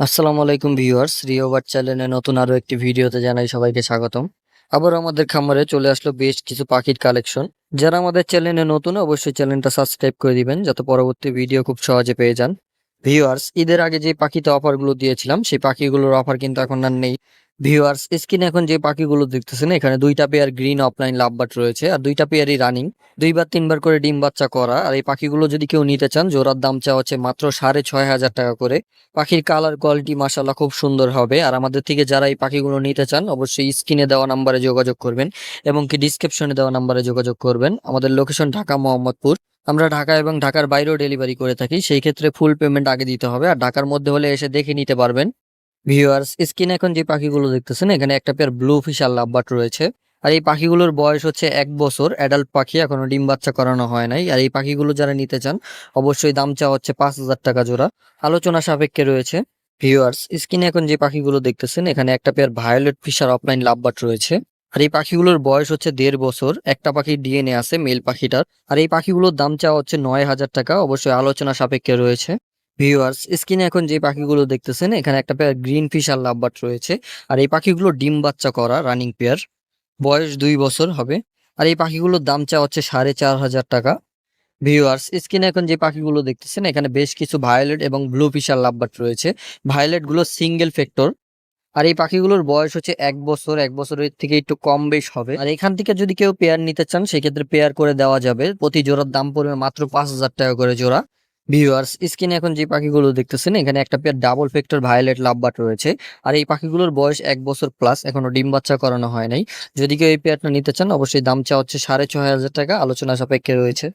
আসসালামু আলাইকুম ভিউয়ার্স রিওভার চ্যানেলে নতুন আরও একটি ভিডিওতে জানাই সবাইকে স্বাগতম। আবার আমাদের খামারে চলে আসলো বেশ কিছু পাখির কালেকশন। যারা আমাদের চ্যানেলে নতুন, অবশ্যই চ্যানেলটা সাবস্ক্রাইব করে দিবেন, যাতে পরবর্তী ভিডিও খুব সহজে পেয়ে যান। ভিউয়ার্স, ঈদের আগে যে পাখিতে অফারগুলো দিয়েছিলাম, সেই পাখিগুলোর অফার কিন্তু এখন আর নেই। ভিউয়ার্স স্ক্রিনে এখন যে পাখিগুলো দেখতেছেন, এখানে দুইটা পেয়ার গ্রিন অফলাইন লাভবাট রয়েছে আর দুইটা পেয়ারই রানিং দুইবার তিনবার করে ডিম বাচ্চা করা আর এই পাখিগুলো যদি কেউ নিতে চান, জোড়ার দাম চাওয়া হচ্ছে মাত্র সাড়ে ছয় হাজার টাকা করে। পাখির কালার কোয়ালিটি মাসাল্লাহ খুব সুন্দর হবে আর আমাদের থেকে যারা এই পাখিগুলো নিতে চান, অবশ্যই স্ক্রিনে দেওয়া নাম্বারে যোগাযোগ করবেন এবং কি ডিসক্রিপশনে দেওয়া নাম্বারে যোগাযোগ করবেন। আমাদের লোকেশন ঢাকা মোহাম্মদপুর। আমরা ঢাকা এবং ঢাকার বাইরেও ডেলিভারি করে থাকি, সেই ক্ষেত্রে ফুল পেমেন্ট আগে দিতে হবে আর ঢাকার মধ্যে হলে এসে দেখে নিতে পারবেন। ভিউয়ার্স স্ক্রিনে এখন যে পাখিগুলো দেখতেছেন, এখানে একটা পেয়ার ব্লু ফিশার লাভবাট রয়েছে। আর এই পাখিগুলোর বয়স হচ্ছে এক বছর অ্যাডাল্ট পাখি, এখনও ডিম বাচ্চা করানো হয় নাই। আর এই পাখিগুলো যারা নিতে চান, অবশ্যই দাম চাওয়া হচ্ছে পাঁচ হাজার টাকা জোড়া। আলোচনা সাপেক্ষে রয়েছে। ভিউয়ার্স স্ক্রিনে এখন যে পাখিগুলো দেখতেছেন, এখানে একটা pair violet Fischer opaline lovebird রয়েছে। আর এই পাখিগুলোর বয়স হচ্ছে দেড় বছর, একটা পাখির ডিএনএ আছে মেল পাখিটার। আর এই পাখিগুলোর দাম চাওয়া হচ্ছে নয় হাজার টাকা, অবশ্যই আলোচনা সাপেক্ষে রয়েছে। ভিউয়ার্স স্ক্রিনে এখন যে পাখিগুলো দেখতেছেন, এখানে একটা pair green fish Fischer lovebird রয়েছে। আর এই পাখিগুলো ডিম বাচ্চা করা রানিং পেয়ার বয়স দুই বছর হবে। আর এই পাখিগুলোর দাম চাওয়া হচ্ছে সাড়ে চার হাজার টাকা। ভিউয়ার্স স্ক্রিনে এখন যে পাখিগুলো দেখতেছেন, এখানে বেশ কিছু ভায়োলেট এবং ব্লু ফিশার লাভবাট রয়েছে। ভায়োলেটগুলো সিঙ্গেল ফ্যাক্টর আর এই পাখিগুলোর বয়স হচ্ছে এক বছর, এক বছরের থেকে একটু কম বেশ হবে। আর এখান থেকে যদি কেউ পেয়ার নিতে চান, সেক্ষেত্রে পেয়ার করে দেওয়া যাবে। প্রতি জোড়ার দাম পড়বে মাত্র পাঁচ হাজার টাকা করে জোড়া। ভিউয়ার্স স্ক্রিনে এখন যে পাখিগুলো দেখতেছেন, এখানে একটা pair double factor violet lovebird রয়েছে। আর এই পাখিগুলোর বয়স এক বছর প্লাস এখনও ডিম বাচ্চা করানো হয় নাই। যদি কেউ এই পেয়ারটা নিতে চান, অবশ্যই দাম চা হচ্ছে সাড়ে ছয় হাজার টাকা, আলোচনা সাপেক্ষে রয়েছে।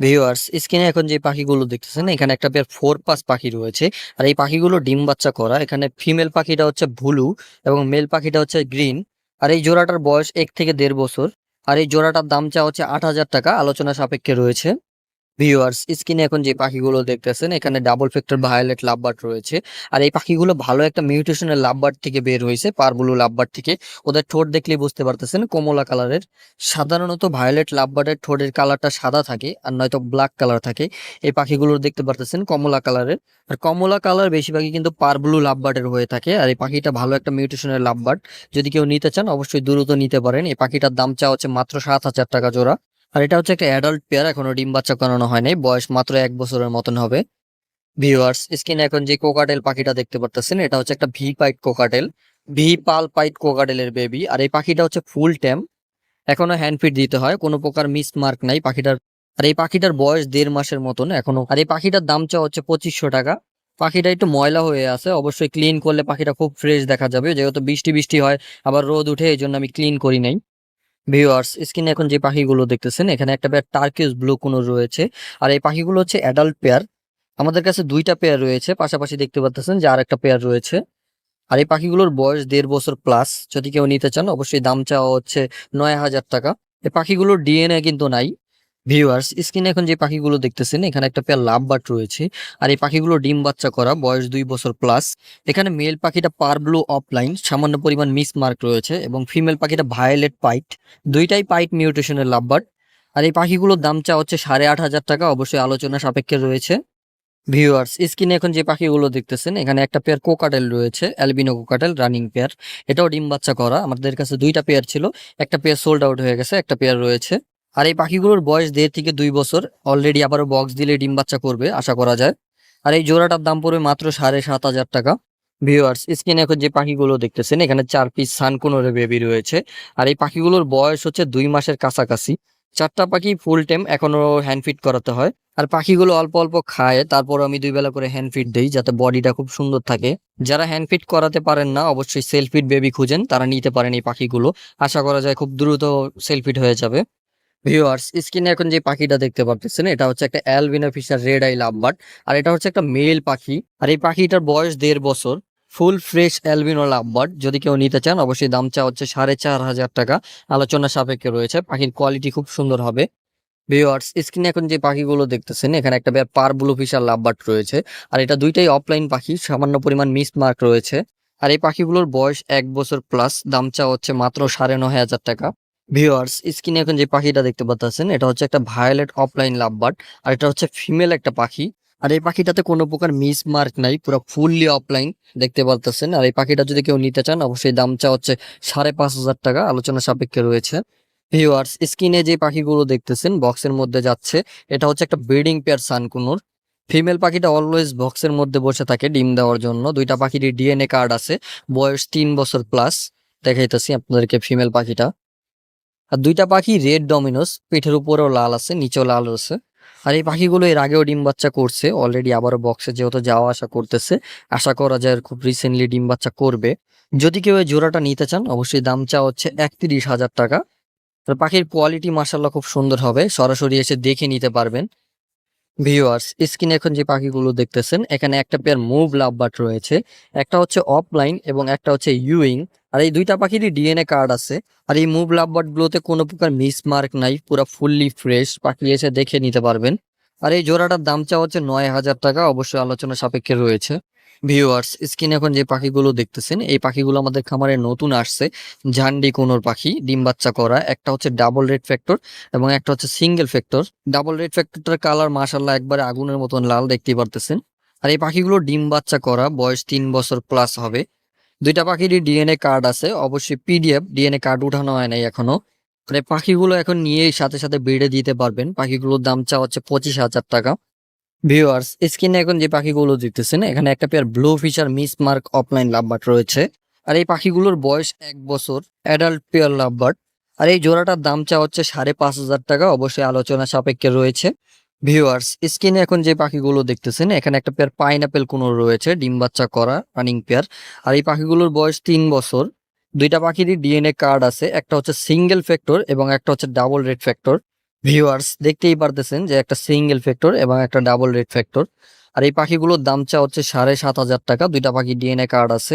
ভিউয়ার্স স্ক্রিনে এখন যে পাখিগুলো দেখতেছেন, এখানে একটা পেয়ার ফোর পাস পাখি রয়েছে। আর এই পাখিগুলো ডিম বাচ্চা করা, এখানে ফিমেল পাখিটা হচ্ছে ব্লু এবং মেল পাখিটা হচ্ছে গ্রিন আর এই জোড়াটার বয়স এক থেকে দেড় বছর। আর এই জোড়াটার দাম চা হচ্ছে আট হাজার টাকা, আলোচনা সাপেক্ষে রয়েছে। ভিউয়ার্স স্ক্রিনে এখন যে পাখিগুলো দেখতেছেন, এখানে ডাবল ফ্যাক্টর ভায়োলেট লাভবার্ড রয়েছে। আর এই পাখিগুলো ভালো একটা মিউটেশনের লাভবার্ড থেকে বের হয়েছে পারবুলু লাভবার্ড থেকে। ওদের ঠোঁট দেখলেই বুঝতে পারতেছেন, কমলা কালারের সাধারণত ভায়োলেট লাভবার্ডের ঠোঁটের কালারটা সাদা থাকে, আর নয়তো ব্ল্যাক কালার থাকে। এই পাখিগুলোর দেখতে পারতেছেন, কমলা কালারের আর কমলা কালার বেশিরভাগই কিন্তু পারবুলু লাভবার্ডের হয়ে থাকে, আর এই পাখিটা ভালো একটা মিউটেশনের লাভবার্ড যদি কেউ নিতে চান, অবশ্যই দ্রুত নিতে পারেন। এই পাখিটার দাম চা হচ্ছে মাত্র সাত হাজার টাকা জোড়া। আর এটা হচ্ছে একটা অ্যাডাল্ট পেয়ার এখনও ডিম বাচ্চা করানো হয় নাই। বয়স মাত্র এক বছরের মতন হবে। ভিউয়ার্স স্ক্রিনে এখন যে কোকাটেল পাখিটা দেখতে পারতেছেন, এটা হচ্ছে একটা V pied cockatiel V pearl pied কোকাটেলের baby আর এই পাখিটা হচ্ছে ফুল ট্যাম এখনও হ্যান্ড ফিট দিতে হয়, কোনো প্রকার মিস মার্ক নাই পাখিটার। আর এই পাখিটার বয়স দেড় মাসের মতন এখনও। আর এই পাখিটার দাম চা হচ্ছে পঁচিশশো টাকা। পাখিটা একটু ময়লা হয়ে আছে, অবশ্যই ক্লিন করলে পাখিটা খুব ফ্রেশ দেখা যাবে। যেহেতু বৃষ্টি বৃষ্টি হয়, আবার রোদ উঠে, এই জন্য আমি ক্লিন করি নাই। ভিউয়ার্স স্ক্রিনে এখন যে পাখিগুলো দেখতেছেন, এখানে একটা পেয়ার টার্কিস ব্লু কোনো রয়েছে। আর এই পাখিগুলো হচ্ছে অ্যাডাল্ট পেয়ার আমাদের কাছে দুইটা পেয়ার রয়েছে, পাশাপাশি দেখতে পাচ্ছেন যে আর একটা পেয়ার রয়েছে। আর এই পাখিগুলোর বয়স দেড় বছর প্লাস যদি কেউ নিতে চান, অবশ্যই দাম চাওয়া হচ্ছে নয় হাজার টাকা। এই পাখিগুলোর ডিএনএ কিন্তু নাই। ভিউয়ার্স স্ক্রিনে এখন যে পাখিগুলো দেখতেছেন, এখানে একটা পেয়ার লাভ বাট রয়েছে। আর এই পাখিগুলো ডিম বাচ্চা করা, বয়স দুই বছর প্লাস এখানে মেল পাখিটা পার ব্লু অফলাইন সামান্য পরিমাণ মিস মার্ক রয়েছে এবং ফিমেল পাখিটা ভায়োলেট পাইট দুইটাই পাইট মিউটেশনের লাভ বাট আর এই পাখিগুলোর দাম চা হচ্ছে সাড়ে আট হাজার টাকা, অবশ্যই আলোচনা সাপেক্ষে রয়েছে। ভিউয়ার্স স্ক্রিনে এখন যে পাখিগুলো দেখতেছেন, এখানে একটা পেয়ার কোকাটেল রয়েছে অ্যালবিনো কোকাটেল রানিং পেয়ার এটাও ডিম বাচ্চা করা, আমাদের কাছে দুইটা পেয়ার ছিল। একটা পেয়ার সোল্ড আউট হয়ে গেছে, একটা পেয়ার রয়েছে। আর এই পাখিগুলোর বয়স দেড় থেকে দুই বছর। অলরেডি আবারও বক্স দিলে ডিম বাচ্চা করবে, আশা করা যায়। আর এই জোড়াটার দাম পড়বে মাত্র সাড়ে সাত হাজার টাকা। ভিউয়ার্স স্ক্রিনে এখন যে পাখিগুলো দেখতেছেন, এখানে চার পিস সানকুনোরে বেবি রয়েছে। আর এই পাখিগুলোর বয়স হচ্ছে দুই মাসের কাছাকাছি। চারটা পাখি ফুল টাইম এখনও হ্যান্ড ফিট করাতে হয়। আর পাখিগুলো অল্প অল্প খায় তারপর আমি দুই বেলা করে হ্যান্ড ফিট দিই, যাতে বডিটা খুব সুন্দর থাকে। যারা হ্যান্ড ফিট করাতে পারেন না, অবশ্যই সেলফিট বেবি খুঁজেন, তারা নিতে পারেন এই পাখিগুলো। আশা করা যায় খুব দ্রুত সেলফিট হয়ে যাবে। ভিউয়ার্স স্ক্রিনে এখন যে পাখিটা দেখতে পাচ্ছেন এটা হচ্ছে একটা albino fischer red eye lovebird আর এটা হচ্ছে একটা মেল পাখি। আর এই পাখিটার বয়স দেড় বছর ফুল ফ্রেশ অ্যালবিনো লাভবার্ড যদি কেউ নিতে চান, অবশ্যই দাম চা হচ্ছে সাড়ে চার হাজার টাকা। আলোচনা সাপেক্ষে রয়েছে, পাখির কোয়ালিটি খুব সুন্দর হবে। ভিউয়ার্স স্ক্রিনে এখন যে পাখিগুলো দেখতেছেন, এখানে একটা পার ব্লু ফিশার লাভবার্ড রয়েছে। আর এটা দুইটাই অফলাইন পাখি, সামান্য পরিমাণ মিস মার্ক রয়েছে। আর এই পাখিগুলোর বয়স এক বছর প্লাস দাম চা হচ্ছে মাত্র সাড়ে নয় হাজার টাকা। ভিউয়ার্স স্ক্রিনে এখন যে পাখিটা দেখতে পাচ্ছেন এটা হচ্ছে একটা ভায়োলেট অফলাইন লাভবার্ড আর এটা হচ্ছে ফিমেল একটা পাখি। আর এই পাখিটাতে কোনো প্রকার মিস মার্ক নাই, পুরো ফুললি অফলাইন দেখতে পারতেছেন। আর এই পাখিটা যদি কেউ নিতে চান, অবশ্যই দামটা হচ্ছে সাড়ে পাঁচ হাজার টাকা, আলোচনা সাপেক্ষে রয়েছে। ভিউয়ার্স স্ক্রিনে যে পাখিগুলো দেখতেছেন বক্সের মধ্যে যাচ্ছে, এটা হচ্ছে একটা breeding pair sun conure female পাখিটা অলওয়েজ বক্সের মধ্যে বসে থাকে ডিম দেওয়ার জন্য। দুইটা পাখির ডিএনএ কার্ড আছে, বয়স তিন বছর প্লাস দেখাইতেছি আপনাদেরকে ফিমেল পাখিটা। আর দুইটা পাখি রেড ডমিনোস পিঠের উপরেও লাল আছে, নিচেও লাল আছে। আর এই পাখিগুলো এর আগেও ডিম বাচ্চা করছে অলরেডি আবারও বক্সে যেহেতু যাওয়া আসা করতেছে, আশা করা যায় খুব রিসেন্টলি ডিম বাচ্চা করবে। যদি কেউ এই জোড়াটা নিতে চান, অবশ্যই দাম চা হচ্ছে একত্রিশ হাজার টাকা। পাখির কোয়ালিটি মার্শাল্লাহ খুব সুন্দর হবে, সরাসরি এসে দেখে নিতে পারবেন। ভিউয়ার্স স্ক্রিনে এখন যে পাখিগুলো দেখতেছেন, এখানে একটা পেয়ার মুভ লাভবাট রয়েছে, একটা হচ্ছে অফলাইন এবং একটা হচ্ছে ইউইং আর এই দুইটা পাখিরই ডিএনএ কার্ড আছে। আর এই মুভ লাভবাট গুলোতে কোনো প্রকার মিস মার্ক নাই, পুরো ফুললি ফ্রেশ পাখি এসে দেখে নিতে পারবেন। আর এই জোড়াটার দাম চা হচ্ছে নয় হাজার টাকা, অবশ্যই আলোচনা সাপেক্ষে রয়েছে। ভিউয়ার্স স্ক্রিনে এখন যে পাখিগুলো দেখতেছেন, এই পাখিগুলো আমাদের খামারে নতুন আসছে। ঝান্ডি কোনোর পাখি, ডিম বাচ্চা করা, একটা হচ্ছে ডাবল রেড ফ্যাক্টর এবং একটা হচ্ছে সিঙ্গেল ফ্যাক্টর ডাবল রেড ফ্যাক্টরটার কালার মাসাল্লাহ একবারে আগুনের মতন লাল দেখতে পারতেছেন। আর এই পাখিগুলো ডিম বাচ্চা করা, বয়স তিন বছর প্লাস হবে। দুইটা পাখিরই ডিএনএ কার্ড আছে। অবশ্যই পিডিএফ ডিএনএ কার্ড উঠানো হয় নাই এখনও। মানে পাখিগুলো এখন নিয়েই সাথে সাথে বেড়ে দিতে পারবেন। পাখিগুলোর দাম চা হচ্ছে পঁচিশ হাজার টাকা। ভিউয়ার্স স্ক্রিনে এখন যে পাখিগুলো দেখতেছেন, এখানে একটা pair blue fischer mismark opaline lovebird রয়েছে। আর এই পাখিগুলোর বয়স এক বছর অ্যাডাল্ট পেয়ার লাভবার্ড আর এই জোড়াটার দাম চা হচ্ছে সাড়ে পাঁচ হাজার টাকা। অবশ্যই আলোচনা সাপেক্ষে রয়েছে। ভিউয়ার্স স্ক্রিনে এখন যে পাখিগুলো দেখতেছেন, এখানে একটা পেয়ার পাইনাপেল কোনো রয়েছে, ডিম বাচ্চা করা রানিং পেয়ার আর এই পাখিগুলোর বয়স তিন বছর। দুইটা পাখিরই ডিএনএ কার্ড আছে, একটা হচ্ছে সিঙ্গেল ফ্যাক্টর এবং একটা হচ্ছে ডাবল রেড ফ্যাক্টর ভিউয়ার্স দেখতেই পারতেছেন যে একটা সিঙ্গেল ফ্যাক্টর এবং একটা ডাবল রেড ফ্যাক্টর আর এই পাখিগুলোর দাম চা হচ্ছে সাড়ে সাত হাজার টাকা, দুইটা পাখি ডিএনএ কার্ড আছে।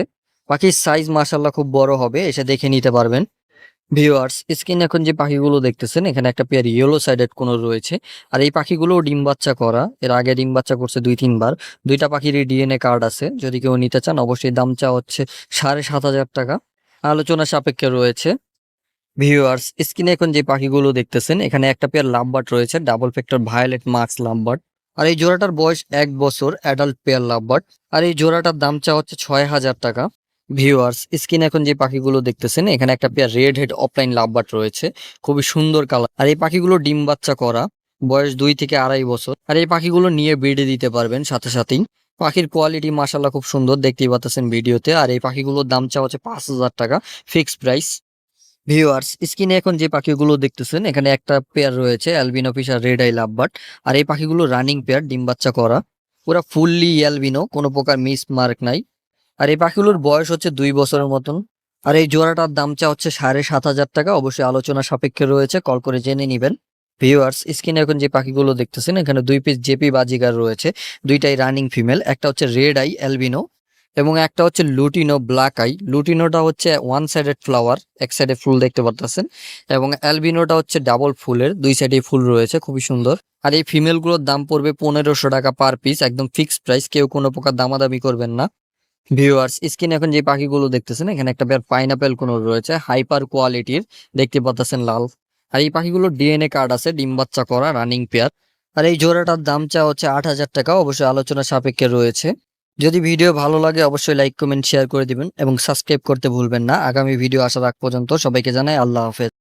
পাখির সাইজ মাসাল্লাহ খুব বড় হবে, এসে দেখে নিতে পারবেন। ভিউয়ার্স স্ক্রিন এখন যে পাখিগুলো দেখতেছেন, এখানে একটা পেয়ার ইয়েলো সাইডেড কোনো রয়েছে। আর এই পাখিগুলো ডিম বাচ্চা করা। এর আগে ডিম বাচ্চা করছে দুই তিনবার দুইটা পাখির ডিএনএ কার্ড আছে। যদি কেউ নিতে চান, অবশ্যই দাম চা হচ্ছে সাড়ে সাত হাজার টাকা। আলোচনা সাপেক্ষে রয়েছে। ভিউয়ার্স স্ক্রিনে এখন যে পাখিগুলো দেখতেছেন, এখানে একটা পেয়ার লাভবার্ড রয়েছে double factor violet marks lovebird আর এই জোড়াটার বয়স এক বছর অ্যাডাল্ট পেয়ার লাভবার্ড আর এই জোড়াটার দাম চা হচ্ছে ছয় হাজার টাকা। ভিউয়ার্স স্ক্রিনে এখন যে পাখিগুলো দেখতেছেন, এখানে একটা pair red head opaline lovebird রয়েছে, খুবই সুন্দর কালার আর এই পাখিগুলো ডিম বাচ্চা করা, বয়স দুই থেকে আড়াই বছর। আর এই পাখিগুলো নিয়ে বেড়ে দিতে পারবেন সাথে সাথেই। পাখির কোয়ালিটি মাসাল্লাহ খুব সুন্দর, দেখতেই পাচ্ছেন ভিডিওতে। আর এই পাখিগুলোর দাম চা হচ্ছে পাঁচ হাজার টাকা ফিক্সড প্রাইস ভিউয়ার্স স্ক্রিনে এখন যে পাখিগুলো দেখতেছেন, এখানে একটা পেয়ার রয়েছে albino fischer red eye lovebird আর এই পাখিগুলো রানিং পেয়ার ডিম বাচ্চা করা। পুরা ফুললি অ্যালবিনো কোনো প্রকার মিস মার্ক নাই। আর এই পাখিগুলোর বয়স হচ্ছে দুই বছরের মতন। আর এই জোড়াটার দাম চা হচ্ছে সাড়ে সাত হাজার টাকা। অবশ্যই আলোচনা সাপেক্ষে রয়েছে, কল করে জেনে নেবেন। ভিউয়ার্স স্ক্রিনে এখন যে পাখিগুলো দেখতেছেন, এখানে দুই পিস জেপি বাজিগার রয়েছে। দুইটাই রানিং ফিমেল একটা হচ্ছে রেড আই অ্যালবিনো এবং একটা হচ্ছে লুটিনো ব্ল্যাক আই লুটিনোটা হচ্ছে ওয়ান সাইডেড ফ্লাওয়ার এক সাইডে ফুল দেখতে পারতেছেন এবং অ্যালবিনোটা হচ্ছে ডাবল ফুলের, দুই সাইডে ফুল রয়েছে, খুবই সুন্দর। আর এই ফিমেলগুলোর দাম পড়বে পনেরোশো টাকা পার পিস একদম ফিক্সড প্রাইস কেউ কোনো প্রকার দামাদামি করবেন না। ভিউয়ার্স স্ক্রিনে এখন যে পাখিগুলো দেখতেছেন, এখানে একটা পেয়ার পাইনাপেল কোনো রয়েছে হাইপার কোয়ালিটির দেখতে পাচ্ছেন লাল। আর এই পাখিগুলোর ডিএনএ কার্ড আছে, ডিম বাচ্চা করা রানিং পেয়ার আর এই জোড়াটার দাম চা হচ্ছে আট হাজার টাকা, অবশ্যই আলোচনা সাপেক্ষে রয়েছে। যদি ভিডিও ভালো লাগে, অবশ্যই লাইক কমেন্ট শেয়ার করে দিবেন এবং সাবস্ক্রাইব করতে ভুলবেন না। আগামী ভিডিও আসার আগ পর্যন্ত সবাইকে জানাই আল্লাহ হাফেজ।